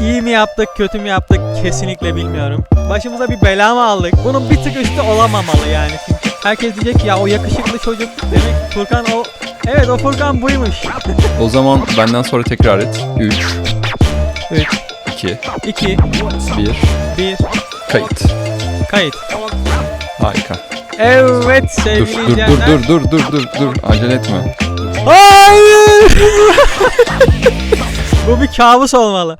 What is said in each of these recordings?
İyi mi yaptık, kötü mü yaptık kesinlikle bilmiyorum. Başımıza bir bela mı aldık? Bunun bir tık üstü olamamalı yani. Çünkü herkes diyecek ki ya o yakışıklı çocuk demek Furkan o Evet o Furkan buymuş. O zaman benden sonra tekrar et. 3, 3, 2, 2, 1. 1, Kayıt. kayıt. Harika. Evet Dur sevgili dur dur izleyenler. dur dur dur dur dur. Acele etme. Hayır. Bu bir kabus olmalı.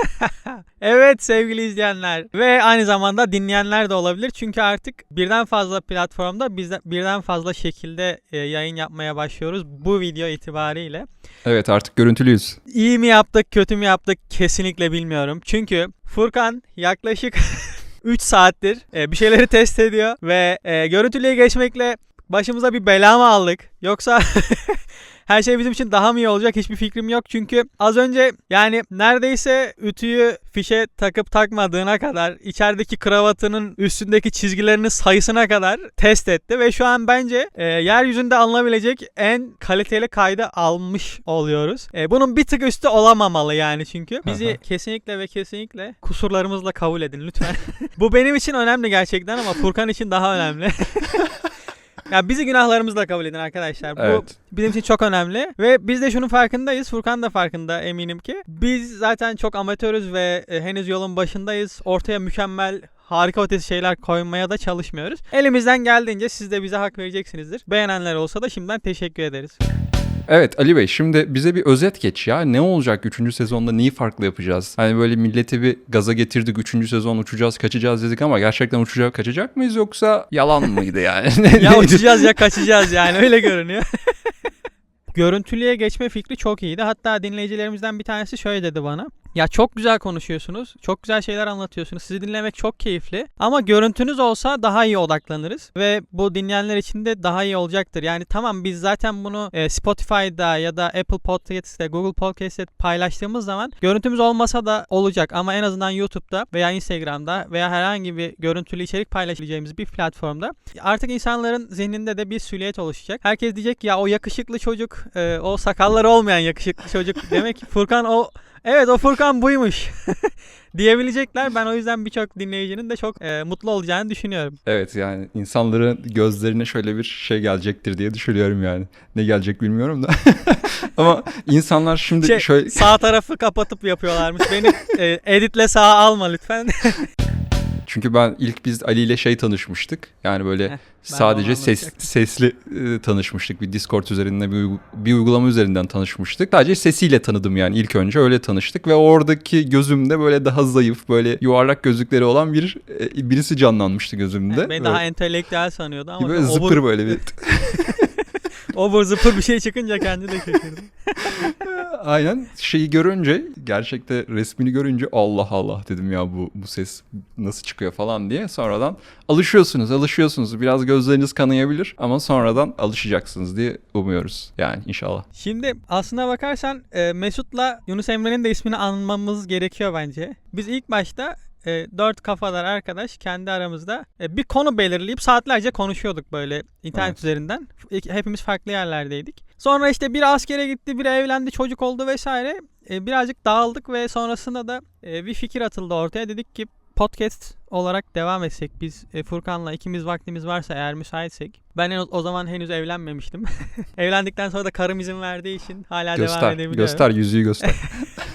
evet sevgili izleyenler ve aynı zamanda dinleyenler de olabilir. Çünkü artık birden fazla platformda bizden, birden fazla şekilde e, yayın yapmaya başlıyoruz bu video itibariyle. Evet artık görüntülüyüz. İyi mi yaptık, kötü mü yaptık kesinlikle bilmiyorum. Çünkü Furkan yaklaşık 3 saattir e, bir şeyleri test ediyor ve e, görüntülüye geçmekle başımıza bir bela mı aldık? Yoksa her şey bizim için daha mı iyi olacak hiçbir fikrim yok. Çünkü az önce yani neredeyse ütüyü fişe takıp takmadığına kadar içerideki kravatının üstündeki çizgilerinin sayısına kadar test etti ve şu an bence e, yeryüzünde alınabilecek en kaliteli kaydı almış oluyoruz. E, bunun bir tık üstü olamamalı yani çünkü. Bizi kesinlikle ve kesinlikle kusurlarımızla kabul edin lütfen. Bu benim için önemli gerçekten ama Furkan için daha önemli. Ya bizi günahlarımızla kabul edin arkadaşlar. Bu Evet. bizim için çok önemli ve biz de şunun farkındayız. Furkan da farkında eminim ki. Biz zaten çok amatörüz ve e, henüz yolun başındayız. Ortaya mükemmel harika ötesi şeyler koymaya da çalışmıyoruz. Elimizden geldiğince siz de bize hak vereceksinizdir. Beğenenler olsa da şimdiden teşekkür ederiz. Evet Ali Bey şimdi bize bir özet geç ya. Ne olacak 3. sezonda neyi farklı yapacağız? Hani böyle milleti bir gaza getirdik 3. sezon uçacağız kaçacağız dedik ama gerçekten uçacak kaçacak mıyız yoksa yalan mıydı yani? ya uçacağız ya kaçacağız yani öyle görünüyor. Görüntülüye geçme fikri çok iyiydi. Hatta dinleyicilerimizden bir tanesi şöyle dedi bana. Ya çok güzel konuşuyorsunuz. Çok güzel şeyler anlatıyorsunuz. Sizi dinlemek çok keyifli. Ama görüntünüz olsa daha iyi odaklanırız. Ve bu dinleyenler için de daha iyi olacaktır. Yani tamam biz zaten bunu e, Spotify'da ya da Apple Podcast'te, Google Podcast'te paylaştığımız zaman görüntümüz olmasa da olacak. Ama en azından YouTube'da veya Instagram'da veya herhangi bir görüntülü içerik paylaşabileceğimiz bir platformda artık insanların zihninde de bir süliyet oluşacak. Herkes diyecek ya o yakışıklı çocuk, e, o sakalları olmayan yakışıklı çocuk demek ki Furkan o Evet o Furkan buymuş diyebilecekler. Ben o yüzden birçok dinleyicinin de çok e, mutlu olacağını düşünüyorum. evet yani insanların gözlerine şöyle bir şey gelecektir diye düşünüyorum yani. Ne gelecek bilmiyorum da. ama insanlar şimdi Şey, şöyle... Sağ tarafı kapatıp yapıyorlarmış. Beni e, editle sağa alma lütfen. Çünkü ben ilk biz Ali ile şey tanışmıştık. Yani böyle Heh, de sadece ses sesli e, tanışmıştık. Bir Discord üzerinden bir, bir uygulama üzerinden tanışmıştık. Sadece sesiyle tanıdım yani ilk önce öyle tanıştık ve oradaki gözümde böyle daha zayıf böyle yuvarlak gözlükleri olan bir e, birisi canlanmıştı gözümde. Yani Böyle- daha entelektüel sanıyordu ama böyle obur, zıpır böyle bir. obur zıpır bir şey çıkınca kendi de şaşırdı. Aynen şeyi görünce gerçekte resmini görünce Allah Allah dedim ya bu bu ses nasıl çıkıyor falan diye sonradan alışıyorsunuz alışıyorsunuz biraz gözleriniz kanayabilir ama sonradan alışacaksınız diye umuyoruz yani inşallah. Şimdi aslına bakarsan e, Mesut'la Yunus Emre'nin de ismini anmamız gerekiyor bence. Biz ilk başta e, dört kafadar arkadaş kendi aramızda e, bir konu belirleyip saatlerce konuşuyorduk böyle internet Evet. üzerinden. Hepimiz farklı yerlerdeydik. Sonra işte biri askere gitti, biri evlendi, çocuk oldu vesaire. E, birazcık dağıldık ve sonrasında da e, bir fikir atıldı ortaya. Dedik ki podcast olarak devam etsek biz e, Furkan'la ikimiz vaktimiz varsa eğer müsaitsek. Ben en- o zaman henüz evlenmemiştim. Evlendikten sonra da karım izin verdiği için hala devam göster edebiliyorum. göster yüzüğü göster.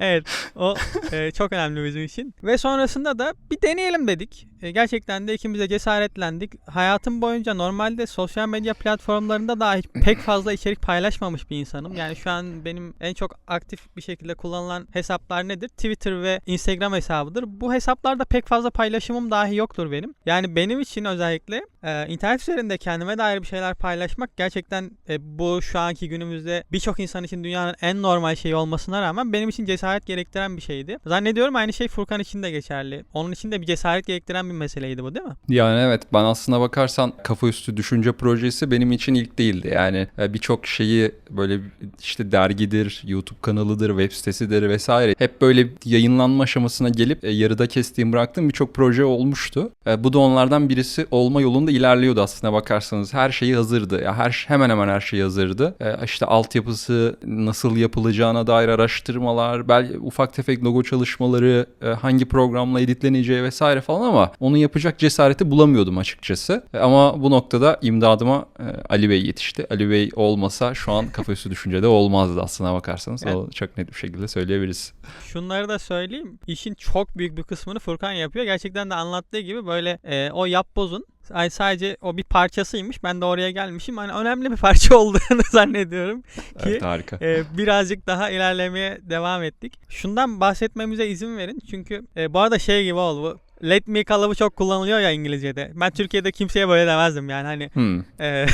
Evet o e, çok önemli bizim için. Ve sonrasında da bir deneyelim dedik. E, gerçekten de ikimiz de cesaretlendik. Hayatım boyunca normalde sosyal medya platformlarında dahi pek fazla içerik paylaşmamış bir insanım. Yani şu an benim en çok aktif bir şekilde kullanılan hesaplar nedir? Twitter ve Instagram hesabıdır. Bu hesaplarda pek fazla paylaşımım dahi yoktur benim. Yani benim için özellikle e, internet üzerinde kendime dair bir şeyler paylaşmak gerçekten e, bu şu anki günümüzde birçok insan için dünyanın en normal şeyi olmasına rağmen benim için cesaret gerektiren bir şeydi. Zannediyorum aynı şey Furkan için de geçerli. Onun için de bir cesaret gerektiren bir meseleydi bu değil mi? Yani evet ben aslına bakarsan kafa üstü düşünce projesi benim için ilk değildi. Yani e, birçok şeyi böyle işte dergidir, YouTube kanalıdır, web sitesidir vesaire hep böyle yayınlanma aşamasına gelip e, yarıda kestiğim bıraktığım birçok proje olmuştu. E, Bu da onlardan birisi olma yolunda ilerliyordu aslına bakarsanız. Her şeyi hazırdı. Ya her hemen hemen her şey hazırdı. İşte altyapısı nasıl yapılacağına dair araştırmalar, belki ufak tefek logo çalışmaları, hangi programla editleneceği vesaire falan ama onu yapacak cesareti bulamıyordum açıkçası. E, Ama bu noktada imdadıma e, Ali Bey yetişti. Ali Bey olmasa şu an kafa üstü düşüncede olmazdı aslına bakarsanız. Evet. O çok net bir şekilde söyleyebiliriz. Şunları da söyleyeyim. İşin çok büyük bir kısmını Furkan yapıyor. Gerçekten de anlattığı gibi böyle e, o yapbozun ay sadece o bir parçasıymış. Ben de oraya gelmişim. Hani önemli bir parça olduğunu zannediyorum. Ki Evet harika. e, birazcık daha ilerlemeye devam ettik. Şundan bahsetmemize izin verin. Çünkü e, bu arada şey gibi oldu. Let me kalıbı çok kullanılıyor ya İngilizce'de. Ben Türkiye'de kimseye böyle demezdim yani hani Hmm. e,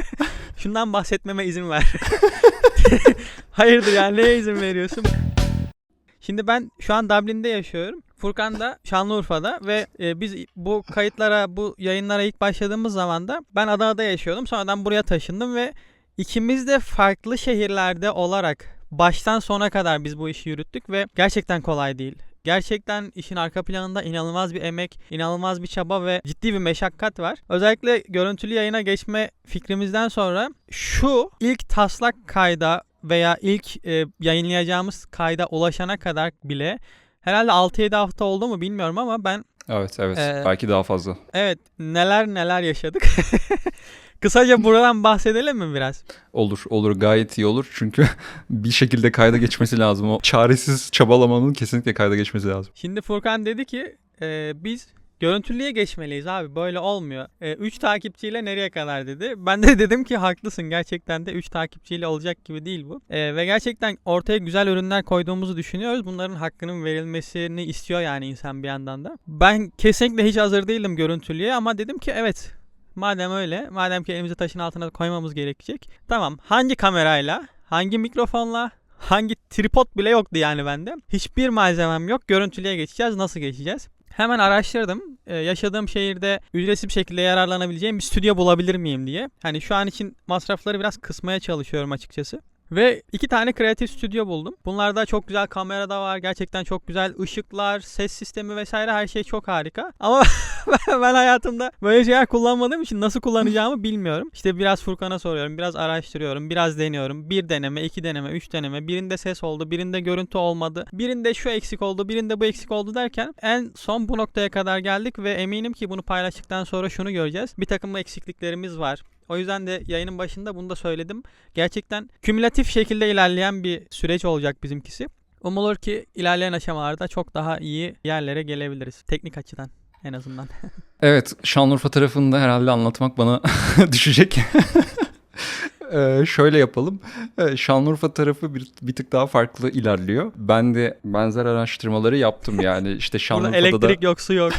şundan bahsetmeme izin ver. Hayırdır yani neye izin veriyorsun? Şimdi ben şu an Dublin'de yaşıyorum. Furkan da Şanlıurfa'da ve e, biz bu kayıtlara, bu yayınlara ilk başladığımız zaman da ben Adana'da yaşıyordum. Sonradan buraya taşındım ve ikimiz de farklı şehirlerde olarak baştan sona kadar biz bu işi yürüttük ve gerçekten kolay değil. Gerçekten işin arka planında inanılmaz bir emek, inanılmaz bir çaba ve ciddi bir meşakkat var. Özellikle görüntülü yayına geçme fikrimizden sonra şu ilk taslak kayda veya ilk e, yayınlayacağımız kayda ulaşana kadar bile herhalde 6-7 hafta oldu mu bilmiyorum ama ben Evet evet Ee, belki daha fazla. evet neler neler yaşadık. Kısaca buradan bahsedelim mi biraz? Olur olur gayet iyi olur çünkü bir şekilde kayda geçmesi lazım. O çaresiz çabalamanın kesinlikle kayda geçmesi lazım. Şimdi Furkan dedi ki e, biz görüntülüye geçmeliyiz abi böyle olmuyor. 3 takipçiyle nereye kadar dedi. Ben de dedim ki haklısın gerçekten de 3 takipçiyle olacak gibi değil bu. E, ve gerçekten ortaya güzel ürünler koyduğumuzu düşünüyoruz. Bunların hakkının verilmesini istiyor yani insan bir yandan da. Ben kesinlikle hiç hazır değildim görüntülüye ama dedim ki evet madem öyle madem ki elimizi taşın altına koymamız gerekecek. Tamam hangi kamerayla hangi mikrofonla hangi tripod bile yoktu yani bende. Hiçbir malzemem yok. Görüntülüye geçeceğiz. Nasıl geçeceğiz? Hemen araştırdım. Ee, yaşadığım şehirde ücretsiz bir şekilde yararlanabileceğim bir stüdyo bulabilir miyim diye. Hani şu an için masrafları biraz kısmaya çalışıyorum açıkçası. Ve iki tane kreatif stüdyo buldum. Bunlarda çok güzel kamera da var. Gerçekten çok güzel ışıklar, ses sistemi vesaire her şey çok harika. Ama ben hayatımda böyle şeyler kullanmadığım için nasıl kullanacağımı bilmiyorum. İşte biraz Furkan'a soruyorum, biraz araştırıyorum, biraz deniyorum. Bir deneme, iki deneme, üç deneme. Birinde ses oldu, birinde görüntü olmadı. Birinde şu eksik oldu, birinde bu eksik oldu derken en son bu noktaya kadar geldik ve eminim ki bunu paylaştıktan sonra şunu göreceğiz. Bir takım eksikliklerimiz var. O yüzden de yayının başında bunu da söyledim. Gerçekten kümülatif şekilde ilerleyen bir süreç olacak bizimkisi. Umulur ki ilerleyen aşamalarda çok daha iyi yerlere gelebiliriz. Teknik açıdan en azından. Evet Şanlıurfa tarafında herhalde anlatmak bana düşecek. Ee, şöyle yapalım. Ee, Şanlıurfa tarafı bir, bir tık daha farklı ilerliyor. Ben de benzer araştırmaları yaptım yani. işte Şanlıurfa'da elektrik da yok, su yok.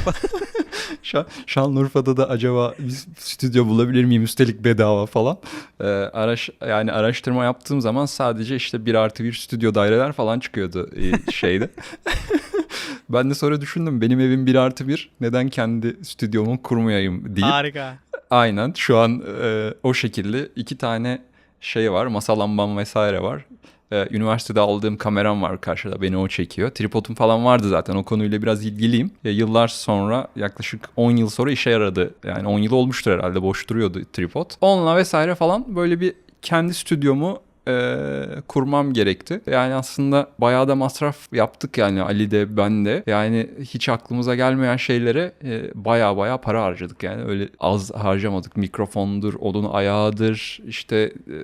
Şan- Şanlıurfa'da da acaba bir stüdyo bulabilir miyim üstelik bedava falan. Ee, araş yani araştırma yaptığım zaman sadece işte bir artı bir stüdyo daireler falan çıkıyordu e, şeyde. ben de sonra düşündüm benim evim bir artı bir neden kendi stüdyomu kurmayayım deyip Harika. Aynen şu an e, o şekilde iki tane şey var masa lambam vesaire var. E, üniversitede aldığım kameram var karşıda beni o çekiyor. Tripodum falan vardı zaten o konuyla biraz ilgiliyim. E, yıllar sonra yaklaşık 10 yıl sonra işe yaradı. Yani 10 yıl olmuştur herhalde boş duruyordu tripod. Onunla vesaire falan böyle bir kendi stüdyomu e, kurmam gerekti. Yani aslında bayağı da masraf yaptık yani Ali de ben de. Yani hiç aklımıza gelmeyen şeylere e, bayağı bayağı para harcadık yani öyle az harcamadık. Mikrofondur, odun ayağıdır, işte e,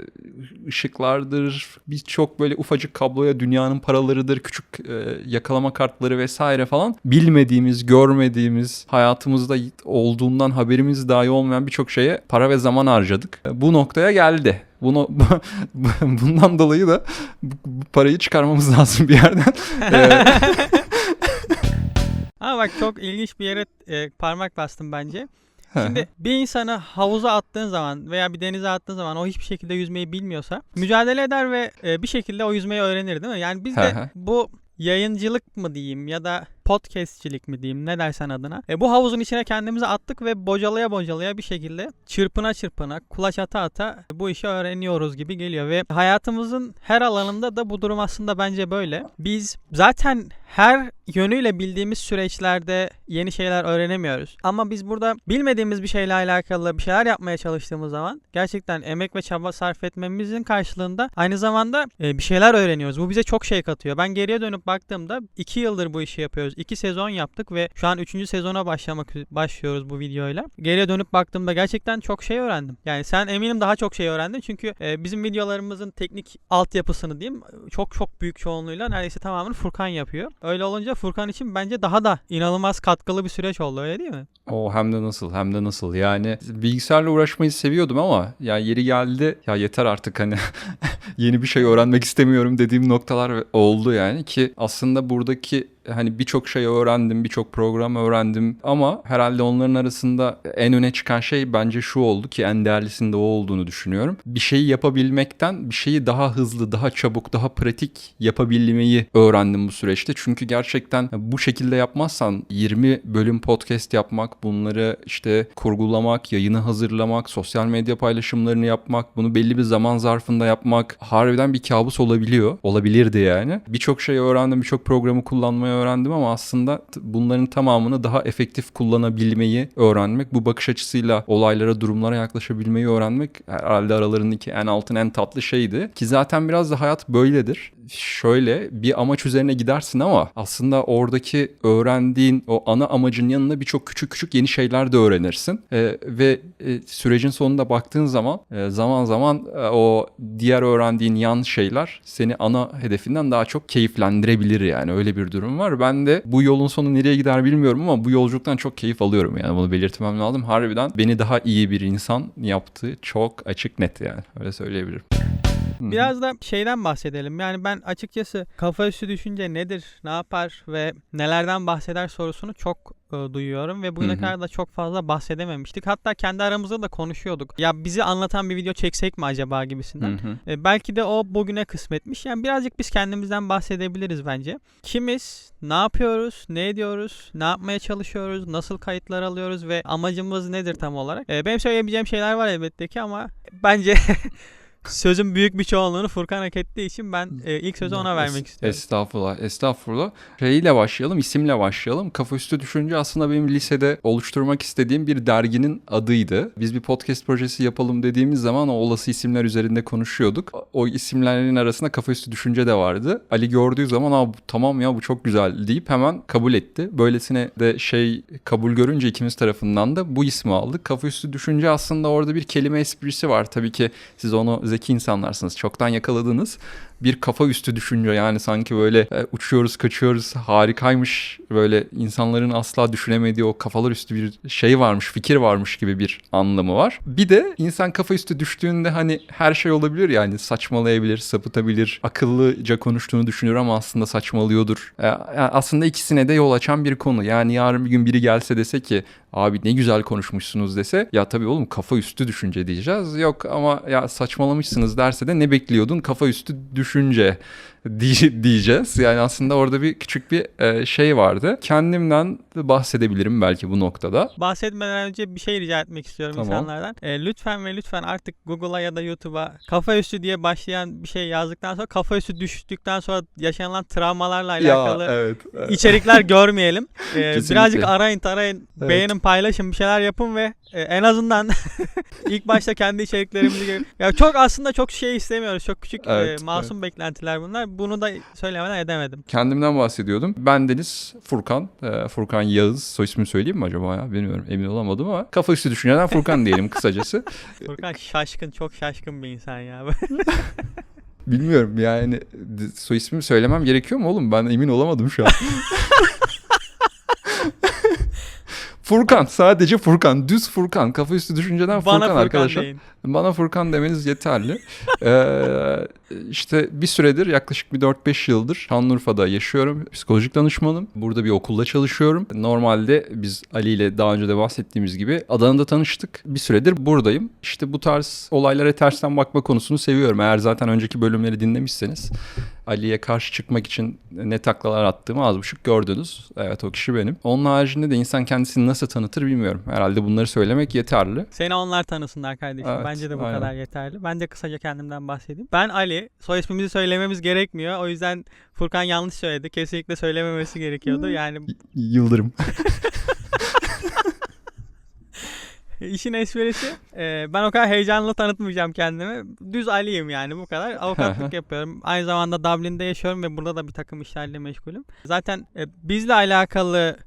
ışıklardır, birçok böyle ufacık kabloya dünyanın paralarıdır, küçük e, yakalama kartları vesaire falan. Bilmediğimiz, görmediğimiz, hayatımızda olduğundan haberimiz dahi olmayan birçok şeye para ve zaman harcadık. E, Bu noktaya geldi. Bunu bundan dolayı da parayı çıkarmamız lazım bir yerden. Ee, Ama bak çok ilginç bir yere e, parmak bastım bence. Şimdi bir insanı havuza attığın zaman veya bir denize attığın zaman o hiçbir şekilde yüzmeyi bilmiyorsa mücadele eder ve e, bir şekilde o yüzmeyi öğrenir değil mi? Yani biz de bu yayıncılık mı diyeyim ya da podcastçilik mi diyeyim ne dersen adına. E, bu havuzun içine kendimizi attık ve bocalaya bocalaya bir şekilde çırpına çırpına kulaç ata ata bu işi öğreniyoruz gibi geliyor ve hayatımızın her alanında da bu durum aslında bence böyle. Biz zaten her yönüyle bildiğimiz süreçlerde yeni şeyler öğrenemiyoruz. Ama biz burada bilmediğimiz bir şeyle alakalı bir şeyler yapmaya çalıştığımız zaman gerçekten emek ve çaba sarf etmemizin karşılığında aynı zamanda e, bir şeyler öğreniyoruz. Bu bize çok şey katıyor. Ben geriye dönüp baktığımda 2 yıldır bu işi yapıyoruz. 2 sezon yaptık ve şu an 3. sezona başlamak başlıyoruz bu videoyla. Geriye dönüp baktığımda gerçekten çok şey öğrendim. Yani sen eminim daha çok şey öğrendin çünkü e, bizim videolarımızın teknik altyapısını diyeyim çok çok büyük çoğunluğuyla neredeyse tamamını Furkan yapıyor. Öyle olunca Furkan için bence daha da inanılmaz katkılı bir süreç oldu öyle değil mi? O hem de nasıl hem de nasıl yani bilgisayarla uğraşmayı seviyordum ama ya yeri geldi ya yeter artık hani yeni bir şey öğrenmek istemiyorum dediğim noktalar oldu yani ki aslında buradaki hani birçok şey öğrendim, birçok program öğrendim ama herhalde onların arasında en öne çıkan şey bence şu oldu ki en değerlisinde o olduğunu düşünüyorum. Bir şeyi yapabilmekten bir şeyi daha hızlı, daha çabuk, daha pratik yapabilmeyi öğrendim bu süreçte. Çünkü gerçekten bu şekilde yapmazsan 20 bölüm podcast yapmak, bunları işte kurgulamak, yayını hazırlamak, sosyal medya paylaşımlarını yapmak, bunu belli bir zaman zarfında yapmak harbiden bir kabus olabiliyor. Olabilirdi yani. Birçok şey öğrendim, birçok programı kullanmayı öğrendim ama aslında bunların tamamını daha efektif kullanabilmeyi öğrenmek, bu bakış açısıyla olaylara, durumlara yaklaşabilmeyi öğrenmek herhalde aralarındaki en altın, en tatlı şeydi. Ki zaten biraz da hayat böyledir. Şöyle bir amaç üzerine gidersin ama aslında oradaki öğrendiğin o ana amacın yanında birçok küçük küçük yeni şeyler de öğrenirsin. Ee, ve e, sürecin sonunda baktığın zaman e, zaman zaman e, o diğer öğrendiğin yan şeyler seni ana hedefinden daha çok keyiflendirebilir yani öyle bir durum var. Ben de bu yolun sonu nereye gider bilmiyorum ama bu yolculuktan çok keyif alıyorum yani bunu belirtmem lazım. Harbiden beni daha iyi bir insan yaptı. Çok açık net yani öyle söyleyebilirim. Biraz da şeyden bahsedelim. Yani ben açıkçası kafa üstü düşünce nedir, ne yapar ve nelerden bahseder sorusunu çok e, duyuyorum ve bugüne Hı hı. kadar da çok fazla bahsedememiştik. Hatta kendi aramızda da konuşuyorduk. Ya bizi anlatan bir video çeksek mi acaba gibisinden. E, belki de o bugüne kısmetmiş. Yani birazcık biz kendimizden bahsedebiliriz bence. Kimiz, ne yapıyoruz, ne ediyoruz, ne yapmaya çalışıyoruz, nasıl kayıtlar alıyoruz ve amacımız nedir tam olarak? E, benim söyleyebileceğim şeyler var elbette ki ama bence sözün büyük bir çoğunluğunu Furkan hak ettiği için ben e, ilk sözü ona vermek Es- istiyorum. Estağfurullah, estağfurullah. Şeyle başlayalım, isimle başlayalım. Kafa Üstü Düşünce aslında benim lisede oluşturmak istediğim bir derginin adıydı. Biz bir podcast projesi yapalım dediğimiz zaman o olası isimler üzerinde konuşuyorduk. O isimlerin arasında Kafa Üstü Düşünce de vardı. Ali gördüğü zaman Aa, tamam ya bu çok güzel deyip hemen kabul etti. Böylesine de şey kabul görünce ikimiz tarafından da bu ismi aldık. Kafa Üstü Düşünce aslında orada bir kelime esprisi var. Tabii ki siz onu zeki insanlarsınız. Çoktan yakaladınız bir kafa üstü düşünce yani sanki böyle e, uçuyoruz kaçıyoruz harikaymış böyle insanların asla düşünemediği o kafalar üstü bir şey varmış fikir varmış gibi bir anlamı var. Bir de insan kafa üstü düştüğünde hani her şey olabilir yani saçmalayabilir, sapıtabilir, akıllıca konuştuğunu düşünür ama aslında saçmalıyordur. E, aslında ikisine de yol açan bir konu. Yani yarın bir gün biri gelse dese ki abi ne güzel konuşmuşsunuz dese ya tabii oğlum kafa üstü düşünce diyeceğiz. Yok ama ya saçmalamışsınız derse de ne bekliyordun kafa üstü düşünce diyeceğiz. Yani aslında orada bir küçük bir e, şey vardı. Kendimden de bahsedebilirim belki bu noktada. Bahsetmeden önce bir şey rica etmek istiyorum Tamam. insanlardan. E, lütfen ve lütfen artık Google'a ya da YouTube'a kafa üstü diye başlayan bir şey yazdıktan sonra kafa üstü düştükten sonra yaşanılan travmalarla alakalı evet. içerikler görmeyelim. E, birazcık arayın tarayın, Evet. beğenin, paylaşın bir şeyler yapın ve e, en azından ilk başta kendi içeriklerimizi Ya çok aslında çok şey istemiyoruz. Çok küçük e, Evet, masum beklentiler bunlar. Bunu da söylemeden edemedim. Kendimden bahsediyordum. Ben Deniz Furkan. e, Furkan Yağız. Soy ismini söyleyeyim mi acaba ya? Bilmiyorum. Emin olamadım ama kafa üstü düşünceden Furkan diyelim kısacası. Furkan şaşkın, çok şaşkın bir insan ya. Bilmiyorum yani soy ismimi söylemem gerekiyor mu oğlum? Ben emin olamadım şu an. Furkan sadece Furkan düz Furkan kafa üstü düşünceden Furkan, Bana Furkan arkadaşlar. deyin. Bana Furkan demeniz yeterli. ee, işte bir süredir yaklaşık bir 4-5 yıldır Şanlıurfa'da yaşıyorum. Psikolojik danışmanım. Burada bir okulda çalışıyorum. Normalde biz Ali ile daha önce de bahsettiğimiz gibi Adana'da tanıştık. Bir süredir buradayım. İşte bu tarz olaylara tersten bakma konusunu seviyorum. Eğer zaten önceki bölümleri dinlemişseniz Ali'ye karşı çıkmak için ne taklalar attığımı az buçuk gördünüz. Evet o kişi benim. Onun haricinde de insan kendisini nasıl tanıtır bilmiyorum. Herhalde bunları söylemek yeterli. Seni onlar tanısınlar kardeşim. Evet, Bence de bu aynen. kadar yeterli. Ben de kısaca kendimden bahsedeyim. Ben Ali. Soy ismimizi söylememiz gerekmiyor. O yüzden Furkan yanlış söyledi. Kesinlikle söylememesi gerekiyordu. Yani Y- Yıldırım. işin esprisi e, ben o kadar heyecanlı tanıtmayacağım kendimi. Düz Ali'yim yani bu kadar. Avukatlık yapıyorum. Aynı zamanda Dublin'de yaşıyorum ve burada da bir takım işlerle meşgulüm. Zaten e, bizle alakalı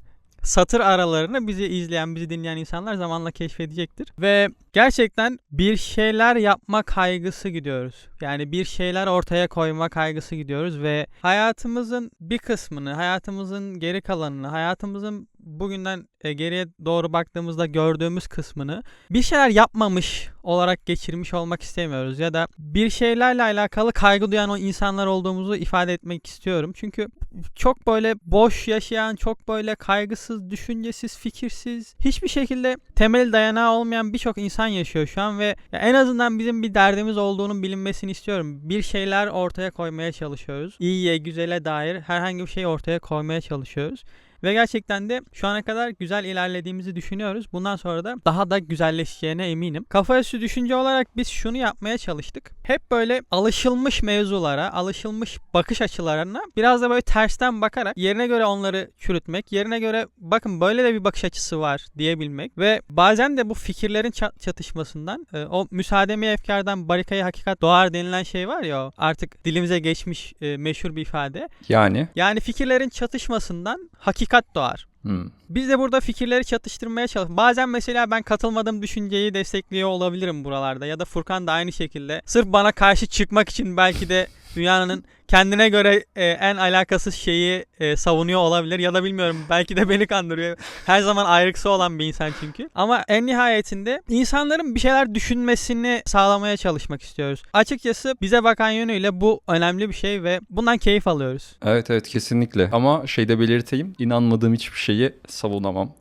satır aralarını bizi izleyen, bizi dinleyen insanlar zamanla keşfedecektir. Ve gerçekten bir şeyler yapma kaygısı gidiyoruz. Yani bir şeyler ortaya koyma kaygısı gidiyoruz ve hayatımızın bir kısmını, hayatımızın geri kalanını, hayatımızın bugünden e, geriye doğru baktığımızda gördüğümüz kısmını bir şeyler yapmamış olarak geçirmiş olmak istemiyoruz ya da bir şeylerle alakalı kaygı duyan o insanlar olduğumuzu ifade etmek istiyorum. Çünkü çok böyle boş yaşayan, çok böyle kaygısız, düşüncesiz, fikirsiz, hiçbir şekilde temel dayanağı olmayan birçok insan yaşıyor şu an ve en azından bizim bir derdimiz olduğunun bilinmesini istiyorum. Bir şeyler ortaya koymaya çalışıyoruz. İyiye, güzele dair herhangi bir şey ortaya koymaya çalışıyoruz. Ve gerçekten de şu ana kadar güzel ilerlediğimizi düşünüyoruz. Bundan sonra da daha da güzelleşeceğine eminim. Kafa üstü düşünce olarak biz şunu yapmaya çalıştık. Hep böyle alışılmış mevzulara, alışılmış bakış açılarına biraz da böyle tersten bakarak yerine göre onları çürütmek, yerine göre bakın böyle de bir bakış açısı var diyebilmek ve bazen de bu fikirlerin ça- çatışmasından e, o müsaademi efkardan barikayı hakikat doğar denilen şey var ya artık dilimize geçmiş e, meşhur bir ifade. Yani. Yani fikirlerin çatışmasından hakikat doğar. Hmm. Biz de burada fikirleri çatıştırmaya çalışıyoruz. Bazen mesela ben katılmadığım düşünceyi destekliyor olabilirim buralarda ya da Furkan da aynı şekilde. Sırf bana karşı çıkmak için belki de dünyanın kendine göre e, en alakasız şeyi e, savunuyor olabilir ya da bilmiyorum belki de beni kandırıyor. Her zaman ayrıksı olan bir insan çünkü. Ama en nihayetinde insanların bir şeyler düşünmesini sağlamaya çalışmak istiyoruz. Açıkçası bize bakan yönüyle bu önemli bir şey ve bundan keyif alıyoruz. Evet evet kesinlikle. Ama şeyde belirteyim. inanmadığım hiçbir şeyi savunamam.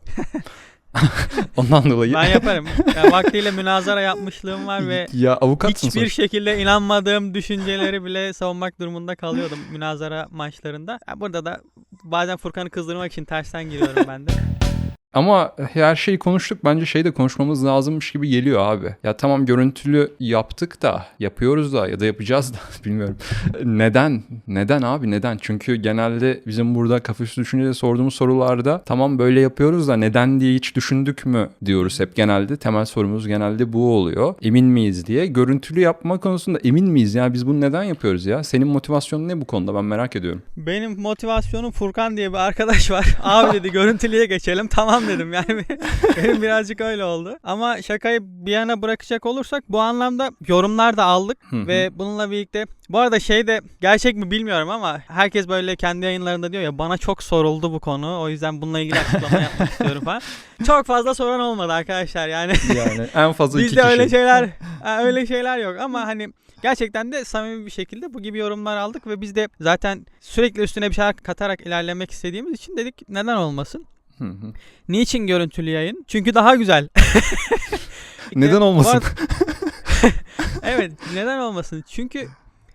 Ondan dolayı. Ben yaparım. Yani vaktiyle münazara yapmışlığım var ve ya avukatsın hiçbir sonuçta. şekilde inanmadığım düşünceleri bile savunmak durumunda kalıyordum münazara maçlarında. Ya burada da bazen Furkan'ı kızdırmak için tersten giriyorum ben de. Ama her şeyi konuştuk. Bence şey de konuşmamız lazımmış gibi geliyor abi. Ya tamam görüntülü yaptık da, yapıyoruz da ya da yapacağız da bilmiyorum. neden? Neden abi? Neden? Çünkü genelde bizim burada kafa üstü düşünceyle sorduğumuz sorularda tamam böyle yapıyoruz da neden diye hiç düşündük mü diyoruz hep genelde. Temel sorumuz genelde bu oluyor. Emin miyiz diye. Görüntülü yapma konusunda emin miyiz ya? Biz bunu neden yapıyoruz ya? Senin motivasyonun ne bu konuda? Ben merak ediyorum. Benim motivasyonum Furkan diye bir arkadaş var. Abi dedi görüntülüye geçelim. Tamam dedim yani. Benim birazcık öyle oldu. Ama şakayı bir yana bırakacak olursak bu anlamda yorumlar da aldık. Ve bununla birlikte bu arada şey de gerçek mi bilmiyorum ama herkes böyle kendi yayınlarında diyor ya bana çok soruldu bu konu. O yüzden bununla ilgili açıklama yapmak istiyorum falan. Çok fazla soran olmadı arkadaşlar yani. Yani en fazla iki Bizde kişi. öyle şeyler öyle şeyler yok ama hani gerçekten de samimi bir şekilde bu gibi yorumlar aldık ve biz de zaten sürekli üstüne bir şeyler katarak ilerlemek istediğimiz için dedik neden olmasın? Hı hı. Niçin görüntülü yayın? Çünkü daha güzel. Neden olmasın? evet neden olmasın? Çünkü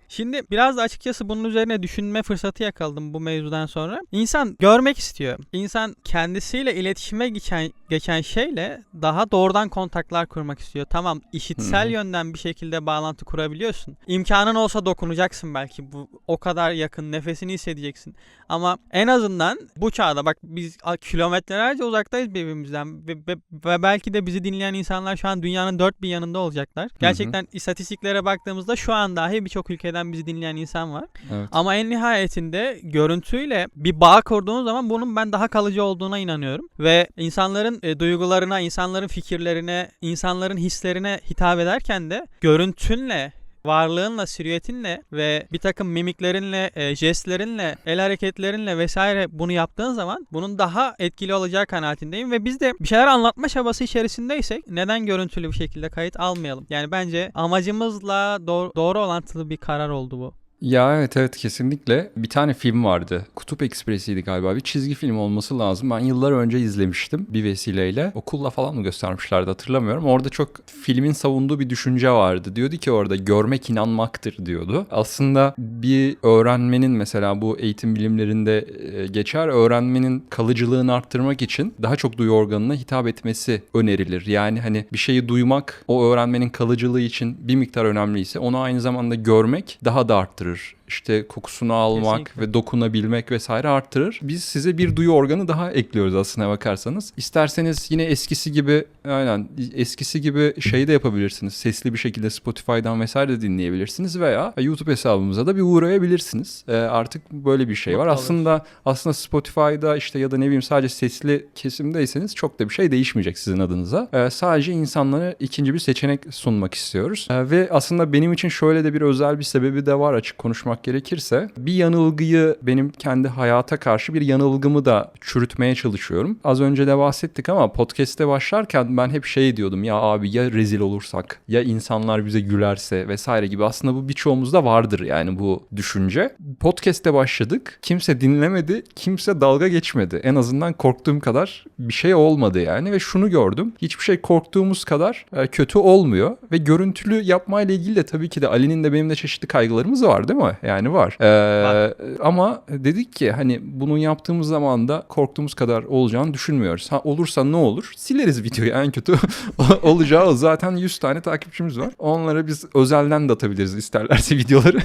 Şimdi biraz da açıkçası bunun üzerine düşünme fırsatı yakaladım bu mevzudan sonra. İnsan görmek istiyor. İnsan kendisiyle iletişime geçen, geçen şeyle daha doğrudan kontaklar kurmak istiyor. Tamam işitsel hı. yönden bir şekilde bağlantı kurabiliyorsun. İmkanın olsa dokunacaksın belki. Bu o kadar yakın nefesini hissedeceksin. Ama en azından bu çağda bak biz kilometrelerce uzaktayız birbirimizden ve, ve, ve belki de bizi dinleyen insanlar şu an dünyanın dört bir yanında olacaklar. Gerçekten istatistiklere baktığımızda şu an dahi birçok ülkeden bizi dinleyen insan var. Evet. Ama en nihayetinde görüntüyle bir bağ kurduğun zaman bunun ben daha kalıcı olduğuna inanıyorum. Ve insanların e, duygularına, insanların fikirlerine, insanların hislerine hitap ederken de görüntünle varlığınla, silüetinle ve bir takım mimiklerinle, e, jestlerinle, el hareketlerinle vesaire bunu yaptığın zaman bunun daha etkili olacağı kanaatindeyim ve biz de bir şeyler anlatma çabası içerisindeysek neden görüntülü bir şekilde kayıt almayalım? Yani bence amacımızla doğru, doğru orantılı bir karar oldu bu. Ya evet evet kesinlikle. Bir tane film vardı. Kutup Ekspresi'ydi galiba. Bir çizgi film olması lazım. Ben yıllar önce izlemiştim bir vesileyle. Okulla falan mı göstermişlerdi hatırlamıyorum. Orada çok filmin savunduğu bir düşünce vardı. Diyordu ki orada görmek inanmaktır diyordu. Aslında bir öğrenmenin mesela bu eğitim bilimlerinde e, geçer. Öğrenmenin kalıcılığını arttırmak için daha çok duyu organına hitap etmesi önerilir. Yani hani bir şeyi duymak o öğrenmenin kalıcılığı için bir miktar önemliyse onu aynı zamanda görmek daha da arttırır. outros İşte kokusunu almak Kesinlikle. ve dokunabilmek vesaire arttırır. Biz size bir duyu organı daha ekliyoruz aslına bakarsanız. İsterseniz yine eskisi gibi aynen eskisi gibi şey de yapabilirsiniz. Sesli bir şekilde Spotify'dan vesaire de dinleyebilirsiniz veya YouTube hesabımıza da bir uğrayabilirsiniz. Ee, artık böyle bir şey var. Aslında aslında Spotify'da işte ya da ne bileyim sadece sesli kesimdeyseniz çok da bir şey değişmeyecek sizin adınıza. Ee, sadece insanlara ikinci bir seçenek sunmak istiyoruz. Ee, ve aslında benim için şöyle de bir özel bir sebebi de var açık konuşmak gerekirse. Bir yanılgıyı benim kendi hayata karşı bir yanılgımı da çürütmeye çalışıyorum. Az önce de bahsettik ama podcast'te başlarken ben hep şey diyordum ya abi ya rezil olursak ya insanlar bize gülerse vesaire gibi aslında bu birçoğumuzda vardır yani bu düşünce. Podcast'te başladık. Kimse dinlemedi, kimse dalga geçmedi. En azından korktuğum kadar bir şey olmadı yani ve şunu gördüm. Hiçbir şey korktuğumuz kadar e, kötü olmuyor ve görüntülü yapmayla ilgili de tabii ki de Ali'nin de benim de çeşitli kaygılarımız var değil mi? Yani var. Ee, ama dedik ki hani bunu yaptığımız zaman da korktuğumuz kadar olacağını düşünmüyoruz. Ha olursa ne olur? Sileriz videoyu en kötü olacağı. Zaten 100 tane takipçimiz var. Onlara biz özelden de atabiliriz isterlerse videoları.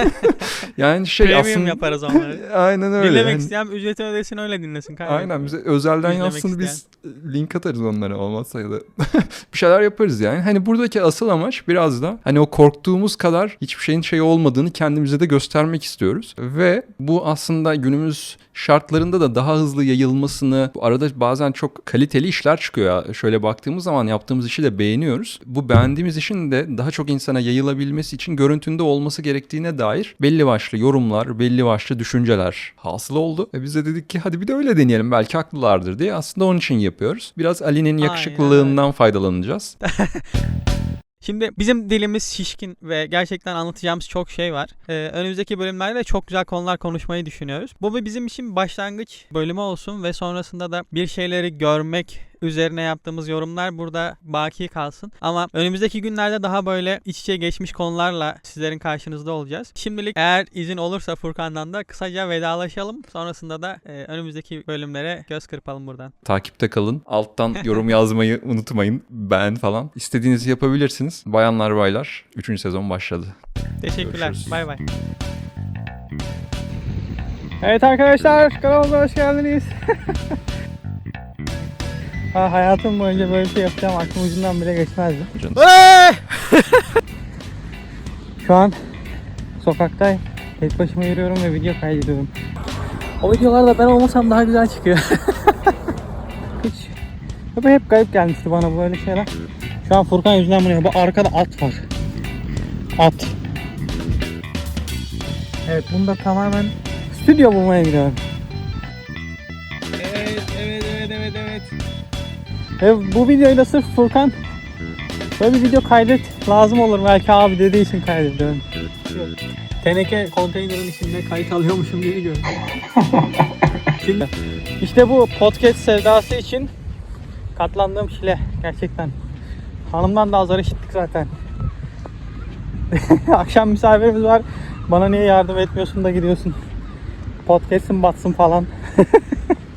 yani şey Premium aslında yaparız onları. Aynen öyle. Dinlemek Yani- isteyen ücretini ödesin öyle dinlesin. kardeşim. Aynen bize özelden yazsın biz link atarız onlara olmazsa ya da bir şeyler yaparız yani. Hani buradaki asıl amaç biraz da hani o korktuğumuz kadar hiçbir şeyin şey olmadığını kendimize de göstermek istiyoruz. Ve bu aslında günümüz şartlarında da daha hızlı yayılmasını bu arada bazen çok kaliteli işler çıkıyor ya. Şöyle baktığımız zaman yaptığımız işi de beğeniyoruz. Bu beğendiğimiz işin de daha çok insana yayılabilmesi için görüntünde olması gerektiğine dair belli başlı yorumlar, belli başlı düşünceler hasıl oldu. Ve biz de dedik ki hadi bir de öyle deneyelim belki haklılardır diye aslında onun için yapıyoruz. Biraz Ali'nin Aynen yakışıklılığından faydalanacağız. Şimdi bizim dilimiz şişkin ve gerçekten anlatacağımız çok şey var. Ee, önümüzdeki bölümlerde de çok güzel konular konuşmayı düşünüyoruz. Bu bizim için başlangıç bölümü olsun ve sonrasında da bir şeyleri görmek üzerine yaptığımız yorumlar burada baki kalsın. Ama önümüzdeki günlerde daha böyle iç içe geçmiş konularla sizlerin karşınızda olacağız. Şimdilik eğer izin olursa Furkan'dan da kısaca vedalaşalım. Sonrasında da e, önümüzdeki bölümlere göz kırpalım buradan. Takipte kalın. Alttan yorum yazmayı unutmayın. Beğen falan. İstediğinizi yapabilirsiniz. Bayanlar baylar 3. sezon başladı. Teşekkürler. Bay bay. Evet arkadaşlar kanalımıza hoş geldiniz. ha, hayatım boyunca böyle bir şey yapacağım aklım ucundan bile geçmezdi. Şu an sokaktayım. Tek başıma yürüyorum ve video kaydediyorum. O videolarda ben olmasam daha güzel çıkıyor. Hiç. Bu hep garip gelmişti bana böyle şeyler. Şu an Furkan yüzünden bunu yapıyor. Bu arkada at var. At. Evet bunda tamamen stüdyo bulmaya gidiyorum. Ve bu videoyu da sırf Furkan böyle bir video kaydet lazım olur belki abi dediği için kaydediyorum. Teneke konteynerin içinde kayıt alıyormuşum gibi gördüm. Şimdi işte bu podcast sevdası için katlandığım çile gerçekten. Hanımdan da azar işittik zaten. Akşam misafirimiz var. Bana niye yardım etmiyorsun da gidiyorsun. Podcast'ın batsın falan.